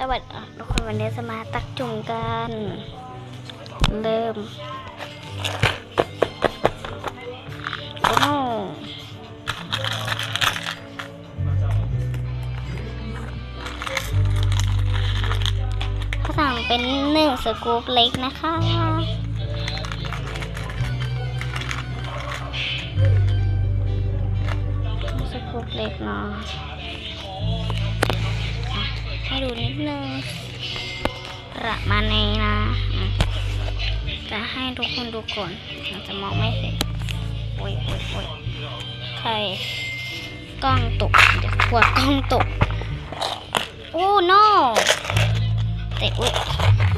สวัสดีทุกคนวันนี้จะมาตักจุ่มกัน เริ่มโอ้โหเขาสั่งเป็นหนึ่งสกู๊ปเล็กนะคะสกู๊ปเล็กเนาะ ให้ดูนิดนึงประมาณนี้นะ จะให้ทุกคนดูก่อนมันจะมองไม่เห็นโอ้ยโอ้ยโอ้ยใช่กล้องตกเดี๋ยวกลัวกล้องตก โอ้ no แต่อุ้ย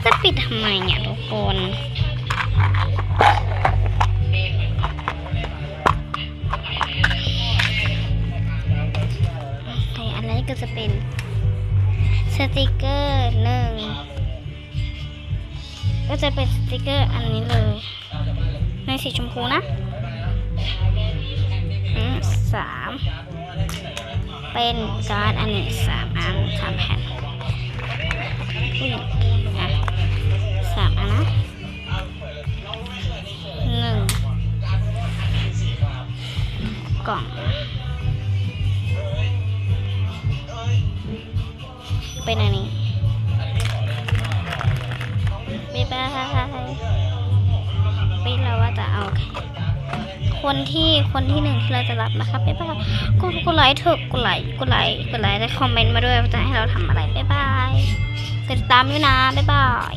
จะปิดทำไมเนี่ยทุกคนใช่อันนี้ก็จะเป็น สติกเกอร์หนึ่งก็จะเป็นสติกเกอร์อันนี้เลย ในสีชมพูนะอืมสามเป็นการ์ดอันนี้สามอันสามแผ่นอะสามอันนะหนึ่งกล่อง เป็นอันนี้ไม่ไปไม่เราว่าจะเอาคนที่คนที่หนึ่งที่เราจะรับนะคะบ๊ายบายกดกดไลค์เถอะกดไลค์กดไลค์กดไลค์และคอมเมนต์มาด้วยว่าจะให้เราทำอะไรบ๊ายบายติดตามด้วยนะบ๊ายบาย